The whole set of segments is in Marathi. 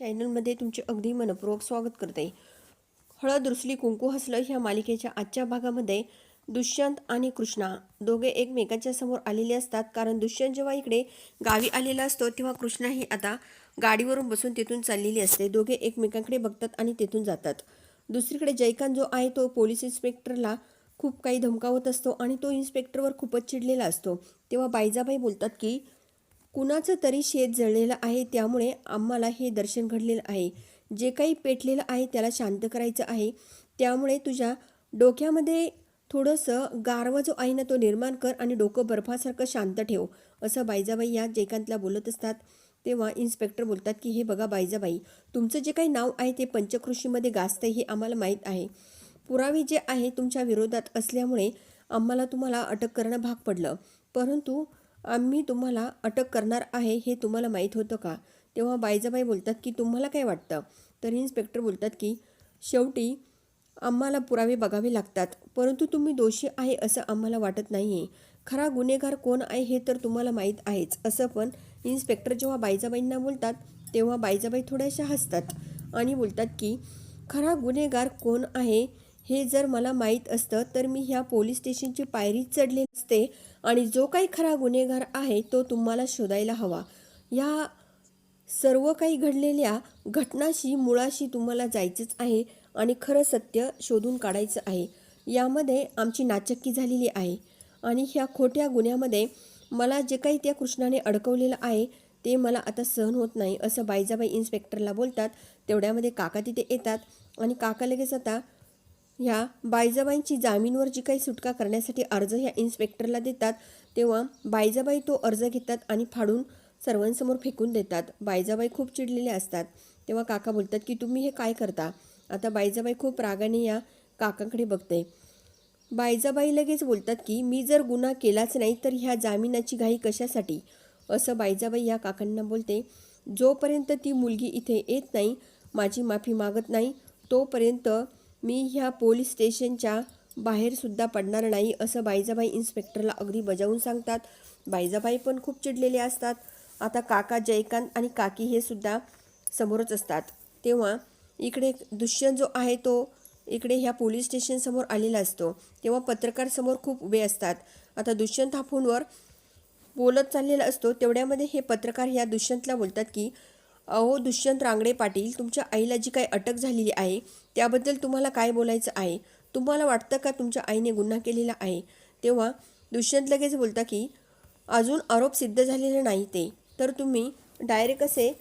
चॅनलमध्ये तुमचे अगदी मनपूर्वक स्वागत करते. हळद रुसली कुंकू हसलं ह्या मालिकेच्या आजच्या भागामध्ये दुष्यंत आणि कृष्णा दोघे एकमेकांच्या समोर आलेले असतात. कारण दुष्यंत जेव्हा इकडे गावी आलेला असतो तेव्हा कृष्णा ही आता गाडीवरून बसून तिथून चाललेली असते. दोघे एकमेकांकडे बघतात आणि तिथून जातात. दुसरीकडे जयकांत जो आहे तो पोलीस इन्स्पेक्टरला खूप काही धमकावत असतो आणि तो इन्स्पेक्टरवर खूपच चिडलेला असतो. तेव्हा बायजाबाई बोलतात की कुणाचं तरी शेत जळलेलं आहे त्यामुळे आम्हाला हे दर्शन घडलेलं आहे. जे काही पेटलेलं आहे त्याला शांत करायचं आहे. त्यामुळे तुझ्या डोक्यामध्ये थोडंसं गारवा जो आहे ना तो निर्माण कर आणि डोकं बर्फासारखं शांत ठेव. असं बायजाबाई या जयकांतला बोलत असतात. तेव्हा इन्स्पेक्टर बोलतात की हे बघा बायजाबाई तुमचं जे काही नाव आहे ते पंचकृषीमध्ये गाजतं हे आम्हाला माहीत आहे. पुरावे जे आहे तुमच्या विरोधात असल्यामुळे आम्हाला तुम्हाला अटक करणं भाग पडलं. परंतु आम्ही तुम्हाला अटक करणार आहे हे तुम्हाला माहीत होतं का? तेव्हा बायजाबाई बोलतात की तुम्हाला काय वाटतं? तर इन्स्पेक्टर बोलतात की शेवटी आम्हाला पुरावे बघावे लागतात. परंतु तुम्ही दोषी आहे असं आम्हाला वाटत नाही आहे खरा गुन्हेगार कोण आहे हे तर तुम्हाला माहीत आहेच. असं पण इन्स्पेक्टर जेव्हा बायजाबाईंना बोलतात तेव्हा बायजाबाई थोड्याशा हसतात आणि बोलतात की खरा गुन्हेगार कोण आहे हे जर मला माहीत असतं तर मी ह्या पोलीस स्टेशनची पायरी चढले असते आणि जो काही खरा गुन्हेगार आहे तो तुम्हाला शोधायला हवा. ह्या सर्व काही घडलेल्या घटनाशी मुळाशी तुम्हाला जायचंच आहे आणि खरं सत्य शोधून काढायचं आहे. यामध्ये आमची नाचक्की झालेली आहे आणि ह्या खोट्या गुन्ह्यामध्ये मला जे काही त्या कृष्णाने अडकवलेलं आहे ते मला आता सहन होत नाही असं बायजाबाई इन्स्पेक्टरला बोलतात. तेवढ्यामध्ये काका तिथे येतात आणि काका लगेच आता ह्या बायजाबाईंची जामीनवर जी काही सुटका करण्यासाठी अर्ज ह्या इन्स्पेक्टरला देतात तेव्हा बायजाबाई तो अर्ज घेतात आणि फाडून सर्वांसमोर फेकून देतात. बायजाबाई खूप चिडलेल्या असतात. तेव्हा काका बोलतात की तुम्ही हे काय करता? आता बायजाबाई खूप रागाने या काकांकडे बघते. बायजाबाई लगेच बोलतात की मी जर गुन्हा केलाच नाही तर ह्या जामिनाची घाई कशासाठी? असं बायजाबाई या काकांना बोलते. जोपर्यंत ती मुलगी इथे येत नाही माझी माफी मागत नाही तोपर्यंत मी ह्या पोलीस स्टेशनच्या बाहेरसुद्धा पडणार नाही असं बायजाबाई इन्स्पेक्टरला अगदी बजावून सांगतात. बायजाबाई पण खूप चिडलेले असतात. आता काका जयकांत आणि काकी हे सुद्धा समोरच असतात. तेव्हा इकडे दुष्यंत जो आहे तो इकडे ह्या पोलीस स्टेशनसमोर आलेला असतो. तेव्हा पत्रकार समोर खूप उभे असतात. आता दुष्यंत हा फोनवर बोलत चाललेला असतो. तेवढ्यामध्ये हे पत्रकार ह्या दुष्यंतला बोलतात की अहो दुष्यंत रांगडे पाटील तुमच्या आईला जी काही अटक झालेली आहे त्याबद्दल तुम्हाला काय बोलायचं आहे? तुम्हाला वाटतं का तुमच्या आईने गुन्हा केलेला आहे? तेव्हा दुष्यंत लगेच बोलता की अजून आरोप सिद्ध झालेले नाही ते. तर तुम्ही डायरेक्ट कसे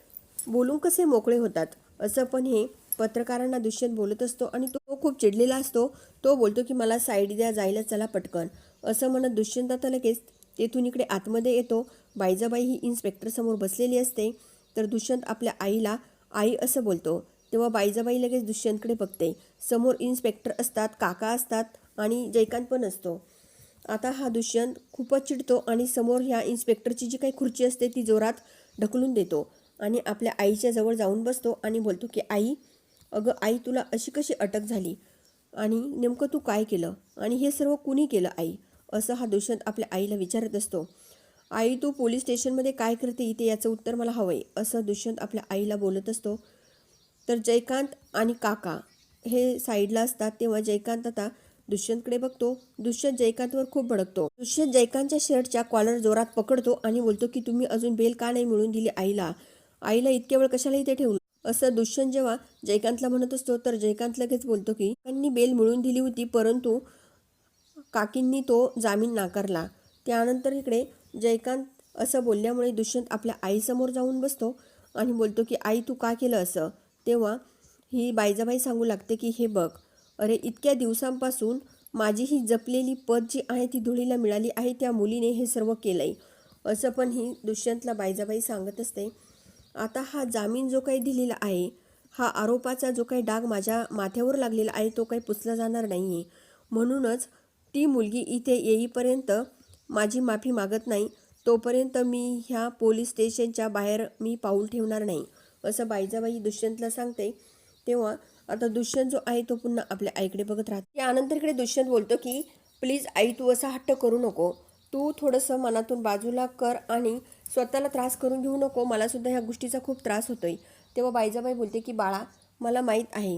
बोलून कसे मोकळे होतात? असं पण हे पत्रकारांना दुष्यंत बोलत असतो आणि तो खूप चिडलेला असतो. तो बोलतो की मला साईड द्या जायला चला पटकन. असं म्हणत दुष्यंत आता लगेच तेथून इकडे आतमध्ये येतो. बायजाबाई ही इन्स्पेक्टरसमोर बसलेली असते. तर दुष्यंत आपल्या आईला आई असं बोलतो तेव्हा बाईजाबाई लगेच दुष्यंतकडे बघते. समोर इन्स्पेक्टर असतात काका असतात आणि जयकांत पण असतो. आता हा दुष्यंत खूपच चिडतो आणि समोर ह्या इन्स्पेक्टरची जी काही खुर्ची असते ती जोरात ढकलून देतो आणि आपल्या आईच्या जवळ जाऊन बसतो आणि बोलतो की आई अगं आई तुला अशी कशी अटक झाली आणि नेमकं तू काय केलं आणि हे सर्व कुणी केलं आई? असं हा दुष्यंत आपल्या आईला विचारत असतो. आई तू पोलीस स्टेशनमध्ये काय करते इथे याचं उत्तर मला हवं आहे असं दुष्यंत आपल्या आईला बोलत असतो. तर जयकांत आणि काका हे साईडला असतात. तेव्हा जयकांत आता दुष्यंतकडे बघतो. दुष्यंत जयकांतवर खूप भडकतो. दुष्यंत जयकांतच्या शर्टच्या कॉलर जोरात पकडतो आणि बोलतो की तुम्ही अजून बेल का नाही मिळून दिली आईला? आईला इतक्या वेळ कशाला इथे ठेवलं असं दुष्यंत जेव्हा जयकांतला म्हणत असतो तर जयकांत लगेच बोलतो की त्यांनी बेल मिळून दिली होती परंतु काकींनी तो जामीन नाकारला. त्यानंतर इकडे जयकांत असं बोलल्यामुळे दुष्यंत आपल्या आईसमोर जाऊन बसतो आणि बोलतो की आई तू का केलं असं? तेव्हा ही बायजाबाई सांगू लागते की हे बघ अरे इतक्या दिवसांपासून माझी ही जपलेली पद जी आहे ती धुळीला मिळाली आहे त्या मुलीने हे सर्व केलं आहे असं पण ही दुष्यंतला बायजाबाई सांगत असते. आता हा जामीन जो काही दिलेला आहे हा आरोपाचा जो काही डाग माझ्या माथ्यावर लागलेला आहे तो काही पुसला जाणार नाही आहे म्हणूनच ती मुलगी इथे येईपर्यंत माझी माफी मागत नाही तोपर्यंत मी ह्या पोलीस स्टेशनच्या बाहेर मी पाऊल ठेवणार नाही असं बाईजाबाई दुष्यंतला सांगते. तेव्हा आता दुष्यंत जो आहे तो पुन्हा आपल्या आईकडे बघत राहतो. त्यानंतर इकडे दुष्यंत बोलतो की प्लीज आई तू असा हट्ट करू नको. तू थोडंसं मनातून बाजूला कर आणि स्वतःला त्रास करून घेऊ नको. मलासुद्धा ह्या गोष्टीचा खूप त्रास होतो आहे तेव्हा बाईजाबाई बोलते की बाळा मला माहीत आहे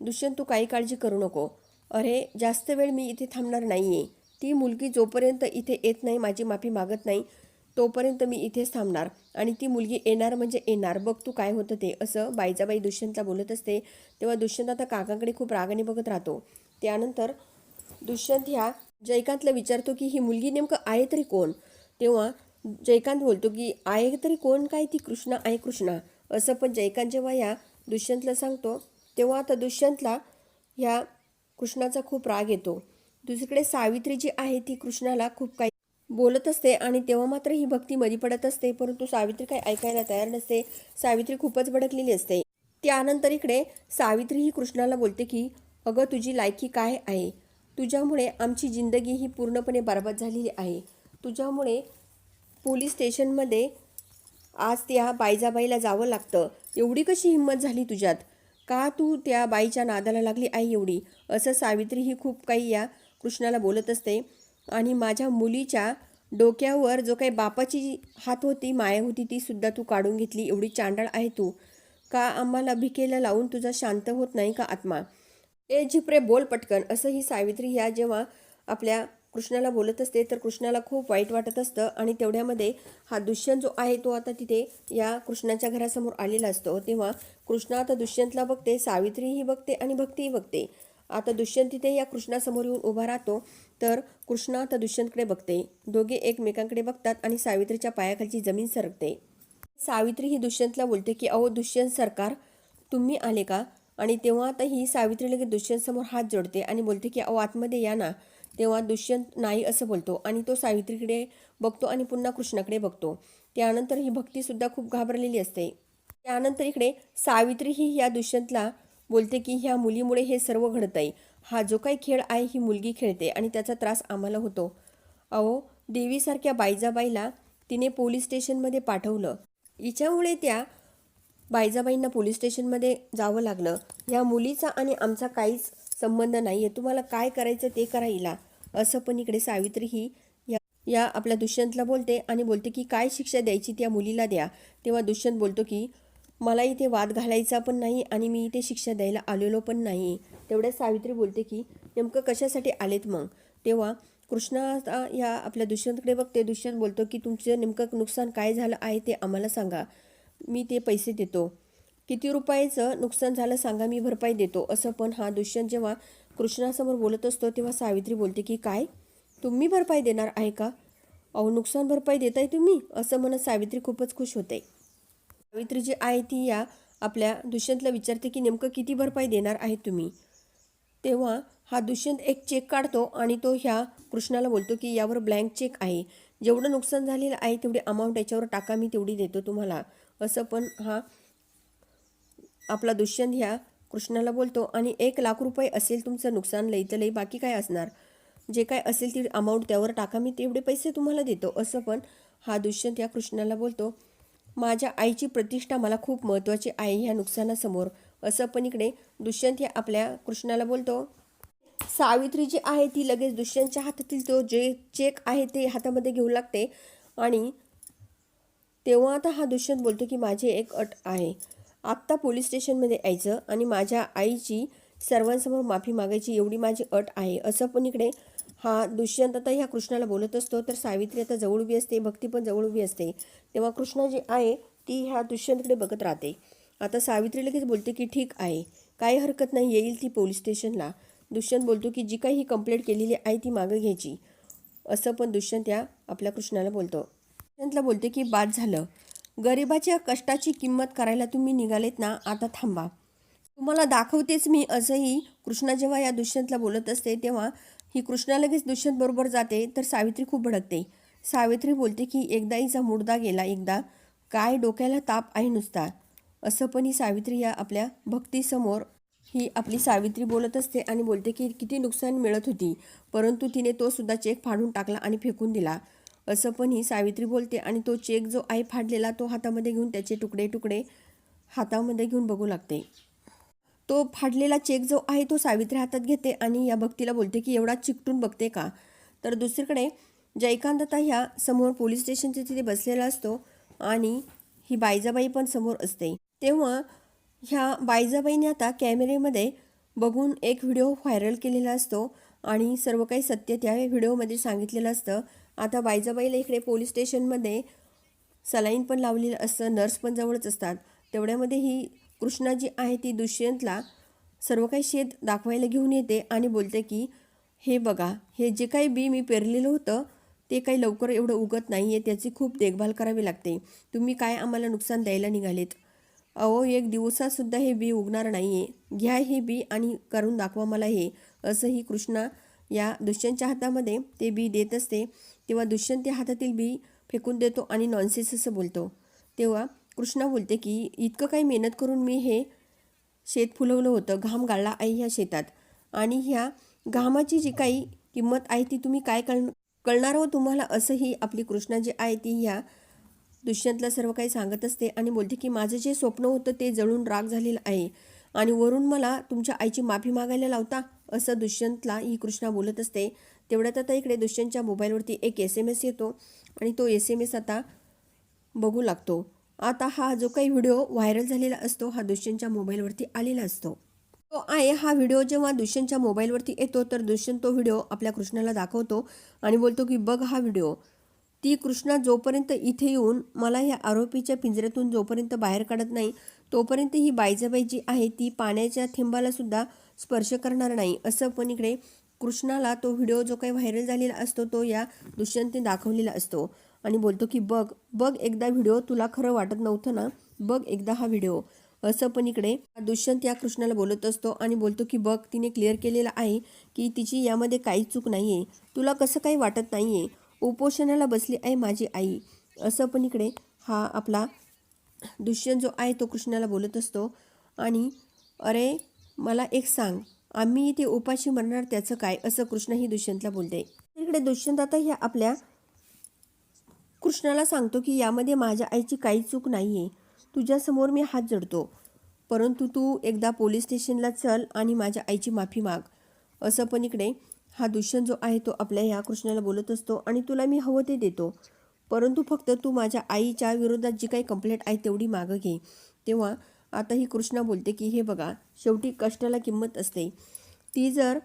दुष्यंत तू काही काळजी करू नको. अरे जास्त वेळ मी इथे थांबणार नाही आहे ती मुलगी जोपर्यंत इथे येत नाही माझी माफी मागत नाही तोपर्यंत मी इथेच थांबणार. आणि ती मुलगी येणार म्हणजे येणार. बघ तू काय होतं ते. असं बाईजाबाई दुष्यंतला बोलत असते. तेव्हा दुष्यंत आता काकांकडे खूप रागाने बघत राहतो. त्यानंतर दुष्यंत ह्या जयकांतला विचारतो की ही मुलगी नेमकं आहे तरी कोण? तेव्हा जयकांत बोलतो की आहे तरी कोण काय ती कृष्णा? आहे कृष्णा. असं पण जयकांत जेव्हा ह्या दुष्यंतला सांगतो तेव्हा आता दुष्यंतला ह्या कृष्णाचा खूप राग येतो. दुसरीकडे सावित्री जी आहे ती कृष्णाला खूप काही बोलत असते आणि तेव्हा मात्र ही भक्ती मधी पडत असते परंतु सावित्री काही ऐकायला तयार नसते. सावित्री खूपच भडकलेली असते. त्यानंतर इकडे सावित्री ही कृष्णाला बोलते की अगं तुझी लायकी काय आहे? तुझ्यामुळे आमची जिंदगी ही पूर्णपणे बरबाद झालेली आहे. तुझ्यामुळे पोलीस स्टेशनमध्ये आज त्या बाईजाबाईला जावं लागतं. एवढी कशी हिंमत झाली तुझ्यात? का तू त्या बाईच्या नादाला लागली आहे एवढी? असं सावित्री ही खूप काही या कृष्णाला बोलत असते. आणि माझ्या मुलीच्या डोक्यावर जो काही बापाची हात होती माया होती ती सुद्धा तू काढून घेतली. एवढी चांडाळ आहे तू. का आम्हाला भिकेला लावून तुझा शांत होत नाही का आत्मा? ए झिपरे बोल पटकन. असं ही सावित्री ह्या जेव्हा आपल्या कृष्णाला बोलत असते तर कृष्णाला खूप वाईट वाटत असतं. आणि तेवढ्यामध्ये हा दुष्यंत जो आहे तो आता तिथे या कृष्णाच्या घरासमोर आलेला असतो. तेव्हा कृष्णा आता दुष्यंतला बघते सावित्रीही बघते आणि भक्तीही बघते. आता दुष्यंत तिथे या कृष्णासमोर येऊन उभा राहतो. तर कृष्ण आता दुष्यंतकडे बघते. दोघे एकमेकांकडे बघतात आणि सावित्रीच्या पायाखालची जमीन सरकते. सावित्री ही दुष्यंतला बोलते की अहो दुष्यंत सरकार तुम्ही आले का? आणि तेव्हा आता ही सावित्री लगेच दुष्यंतसमोर हात जोडते आणि बोलते की अहो आतमध्ये या ना. तेव्हा दुष्यंत नाही असं बोलतो आणि तो सावित्रीकडे बघतो आणि पुन्हा कृष्णाकडे बघतो. त्यानंतर ही भक्तीसुद्धा खूप घाबरलेली असते. त्यानंतर इकडे सावित्री ही या दुष्यंतला बोलते की ह्या मुलीमुळे हे सर्व घडतंय. हा जो काही खेळ आहे ही मुलगी खेळते आणि त्याचा त्रास आम्हाला होतो. अहो देवीसारख्या बायजाबाईला तिने पोलीस स्टेशनमध्ये पाठवलं. हिच्यामुळे त्या बायजाबाईंना पोलीस स्टेशनमध्ये जावं लागलं. या मुलीचा आणि आमचा काहीच संबंध नाही आहे तुम्हाला काय करायचं ते करा हिला. असं पण इकडे सावित्री ही या या आपल्या दुष्यंतला बोलते आणि बोलते की काय शिक्षा द्यायची त्या मुलीला द्या. तेव्हा दुष्यंत बोलतो की मला इथे वाद घालायचा पण नाही आणि मी इथे शिक्षा द्यायला आलेलो पण नाही. तेवढ्यात सावित्री बोलते की नेमकं कशासाठी आलेत मग? तेव्हा कृष्णा आता या आपल्या दुष्यंतकडे बघते. दुष्यंत बोलतो की तुमचं नेमकं नुकसान काय झालं आहे ते आम्हाला सांगा. मी ते पैसे देतो. किती रुपयाचं नुकसान झालं सांगा मी भरपाई देतो. असं पण हा दुष्यंत जेव्हा कृष्णासमोर बोलत असतो तेव्हा सावित्री बोलते की काय? तुम्ही भरपाई देणार आहे का? अहो नुकसान भरपाई देताय तुम्ही? असं म्हणत सावित्री खूपच खुश होते. सावित्री जी आहे ती या आपल्या दुष्यंतला विचारते की नेमकं किती भरपाई देणार आहे तुम्ही? तेव्हा हा दुष्यंत एक चेक काढतो आणि तो ह्या कृष्णाला बोलतो की यावर ब्लँक चेक आहे. जेवढं नुकसान झालेलं आहे तेवढी अमाऊंट याच्यावर टाका मी तेवढी देतो तुम्हाला. असं पण हा आपला दुष्यंत ह्या कृष्णाला बोलतो आणि एक लाख रुपये असेल तुमचं नुकसान लई तर लई बाकी काय असणार? जे काय असेल ती अमाऊंट त्यावर टाका मी तेवढे पैसे तुम्हाला देतो. असं पण हा दुष्यंत या कृष्णाला बोलतो. माझ्या आईची प्रतिष्ठा मला खूप महत्त्वाची आहे ह्या नुकसानासमोर. असं पण इकडे दुष्यंत हे आपल्या कृष्णाला बोलतो. सावित्री जी आहे ती लगेच दुष्यंतच्या हातातील तो जे चेक आहे ते हातामध्ये घेऊ लागते. आणि तेव्हा आता हा दुष्यंत बोलतो की माझी एक अट आहे. आत्ता पोलीस स्टेशनमध्ये यायचं आणि माझ्या आईची सर्वांसमोर माफी मागायची एवढी माझी अट आहे. असं पण इकडे हा दुष्यंत आता ह्या कृष्णाला बोलत असतो तर सावित्री आता जवळ उभी असते भक्ती पण जवळ उभी असते. तेव्हा कृष्णा जी आहे ती ह्या दुष्यंतकडे बघत राहते. आता सावित्री लगेच बोलते की ठीक आहे काही हरकत नाही येईल ती पोलीस स्टेशनला. दुष्यंत बोलतो की जी काही ही कंप्लेंट केलेली आहे ती मागं घ्यायची. असं पण दुष्यंत या आपल्या कृष्णाला बोलतो. दुष्यंतला बोलते की बाद झालं. गरिबाच्या कष्टाची किंमत करायला तुम्ही निघालेत ना आता थांबा. तुम्हाला दाखवतेच मी असंही कृष्णा जेव्हा या दुष्यंतला बोलत असते तेव्हा ही कृष्णा लगेच दुष्यंतबरोबर जाते तर सावित्री खूप भडकते. सावित्री बोलते की एकदा हिचा मुडदा गेला एकदा काय डोक्याला ताप आहे नुसता. असं पण ही सावित्री या आपल्या भक्तीसमोर ही आपली सावित्री बोलत असते आणि बोलते की किती नुकसान मिळत होती परंतु तिने तो सुद्धा चेक फाडून टाकला आणि फेकून दिला. असं पण ही सावित्री बोलते आणि तो चेक जो आहे फाडलेला तो हातामध्ये घेऊन त्याचे तुकडे तुकडे हातामध्ये घेऊन बघू लागते. तो फाडलेला चेक जो आहे तो सावित्री हातात घेते आणि या भक्तीला बोलते की एवढा चिकटून बघते का? तर दुसरीकडे जयकांत आता ह्या समोर पोलीस स्टेशनच्या तिथे बसलेला असतो आणि ही बायजाबाई पण समोर असते. तेव्हा ह्या बायजाबाईने आता कॅमेरेमध्ये बघून एक व्हिडिओ व्हायरल केलेला असतो आणि सर्व काही सत्य त्या व्हिडिओमध्ये सांगितलेलं असतं. आता बायजाबाईला इकडे पोलीस स्टेशनमध्ये सलाईन पण लावलेलं असतं नर्स पण जवळच असतात. तेवढ्यामध्ये ही कृष्णा जी आहे ती दुष्यंतला सर्व काही शेत दाखवायला घेऊन येते आणि बोलते की हे बघा हे जे काही बी मी पेरलेलं होतं ते काही लवकर एवढं उगत नाही आहे त्याची खूप देखभाल करावी लागते. तुम्ही काय आम्हाला नुकसान द्यायला निघालेत? अहो एक दिवसातसुद्धा हे बी उगणार नाही आहे घ्या हे बी आणि करून दाखवा मला हे. असंही कृष्णा या दुष्यंतच्या हातामध्ये ते बी देत असते. तेव्हा दुष्यंत त्या हातातील बी फेकून देतो आणि नॉनसेस असं बोलतो. तेव्हा कृष्णा बोलते की इतकं काही मेहनत करून मी हे शेत फुलवलं होतं. घाम गाळला आहे ह्या शेतात. आणि ह्या घामाची जी काही किंमत आहे ती तुम्ही काय कळ कळणार हो तुम्हाला? असंही आपली कृष्णा जी आहे ती ह्या दुष्यंतला सर्व काही सांगत असते आणि बोलते की माझं जे स्वप्न होतं ते जळून राग झालेलं आहे. आणि वरून मला तुमच्या आईची माफी मागायला लावता? असं दुष्यंतला ही कृष्णा बोलत असते. तेवढ्यात आता इकडे दुष्यंतच्या मोबाईलवरती एक एस एम एस येतो आणि तो एस एम एस आता बघू लागतो. आता हा जो काही व्हिडिओ व्हायरल झालेला असतो हा दुष्यंतच्या मोबाईलवरती आलेला असतो. तो आहे हा व्हिडिओ जेव्हा दुष्यंतच्या मोबाईलवरती येतो तर दुष्यंत तो व्हिडिओ आपल्या कृष्णाला दाखवतो आणि बोलतो की बघ हा व्हिडिओ ती कृष्णा जोपर्यंत इथे येऊन मला ह्या आरोपीच्या पिंजऱ्यातून जोपर्यंत बाहेर काढत नाही तोपर्यंत ही बायजाबाई जी आहे ती पाण्याच्या थेंबाला सुद्धा स्पर्श करणार नाही. असं पण इकडे कृष्णाला तो व्हिडिओ जो काही व्हायरल झालेला असतो तो या दुष्यंतने दाखवलेला असतो. आणि बोलतो की बघ बघ एकदा व्हिडिओ तुला खरं वाटत नव्हतं ना? बघ एकदा हा व्हिडिओ. असं पण इकडे दुष्यंत या कृष्णाला बोलत असतो आणि बोलतो की बघ तिने क्लिअर केलेलं आहे की तिची यामध्ये काही चूक नाही आहे तुला कसं काही वाटत नाही आहे उपोषणाला बसली आहे माझी आई. असं पण इकडे हा आपला दुष्यंत जो आहे तो कृष्णाला बोलत असतो. आणि अरे मला एक सांग. आम्ही इथे उपाशी मरणार त्याचं काय? असं कृष्ण ही दुष्यंतला बोलते. इकडे दुष्यंत आता ह्या आपल्या कृष्णाला सांगतो की यामध्ये माझ्या आईची काही चूक नाही आहे तुझ्यासमोर मी हात जोडतो. परंतु तू एकदा पोलीस स्टेशनला चल आणि माझ्या आईची माफी माग. असं पण इकडे हा दुष्यंत जो आहे तो आपल्या ह्या कृष्णाला बोलत असतो आणि तुला मी हवं ते देतो. परंतु फक्त तू माझ्या आईच्या विरोधात जी काही कंप्लेंट आहे तेवढी मागं घे. तेव्हा आता ही कृष्णा बोलते की हे बघा शेवटी कष्टाला किंमत असते. ती जर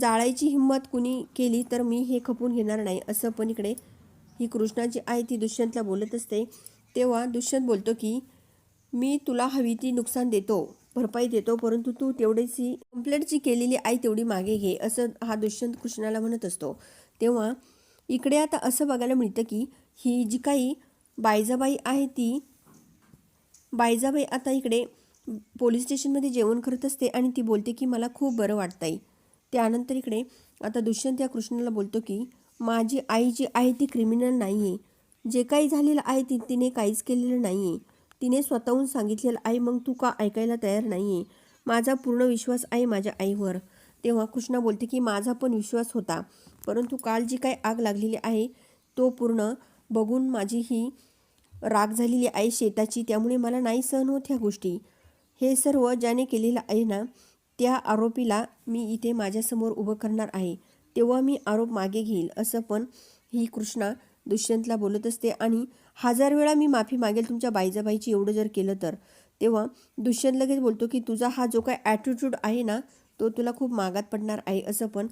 जाळायची हिंमत कुणी केली तर मी हे खपून घेणार नाही. असं पण इकडे ही कृष्णा जी आहे ती दुष्यंतला बोलत असते तेव्हा दुष्यंत बोलतो की मी तुला हवी ती नुकसान देतो भरपाई देतो परंतु तू तेवढीची कंप्लेंटची केलेली आहे तेवढी मागे घे असं हा दुष्यंत कृष्णाला म्हणत असतो. तेव्हा इकडे आता असं बघायला मिळतं की ही जी काही बायजाबाई आहे ती बायजाबाई आता इकडे पोलीस स्टेशनमध्ये जेवण करत असते आणि ती बोलते की मला खूप बरं वाटतं आहे त्यानंतर इकडे आता दुष्यंत या कृष्णाला बोलतो की माझी आई जी आहे ती क्रिमिनल नाही आहे जे काही झालेलं आहे ती तिने काहीच केलेलं नाही आहे तिने स्वतःहून सांगितलेलं आहे मग तू का ऐकायला तयार नाही आहे माझा पूर्ण विश्वास आहे माझ्या आईवर. तेव्हा कृष्णा बोलते की माझा पण विश्वास होता. परंतु काल जी काही आग लागलेली आहे तो पूर्ण बघून माझी ही राग झालेली आहे शेताची. त्यामुळे मला नाही सहन होत ह्या गोष्टी. हे सर्व ज्याने केलेलं आहे ना त्या आरोपीला मी इथे माझ्यासमोर उभं करणार आहे. तेव्हा मी आरोप मागे घेईल असं पण ही कृष्णा दुष्यंतला बोलत असते. आणि हजार वेळा मी माफी मागेल तुमच्या बाईजाबाईची एवढं जर केलं तर. तेव्हा दुष्यंत लगेच बोलतो की तुझा हा जो काय ॲटिट्यूड आहे ना तो तुला खूप मागात पडणार आहे असं पण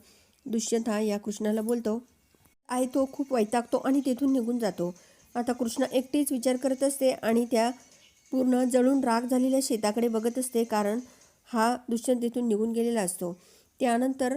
दुष्यंत हा या कृष्णाला बोलतो. आहे तो खूप वैतागतो आणि तेथून निघून जातो. आता कृष्णा एकटीच विचार करत असते आणि त्या पूर्ण जळून राग झालेल्या शेताकडे बघत असते कारण हा दुष्यंत तिथून निघून गेलेला असतो. त्यानंतर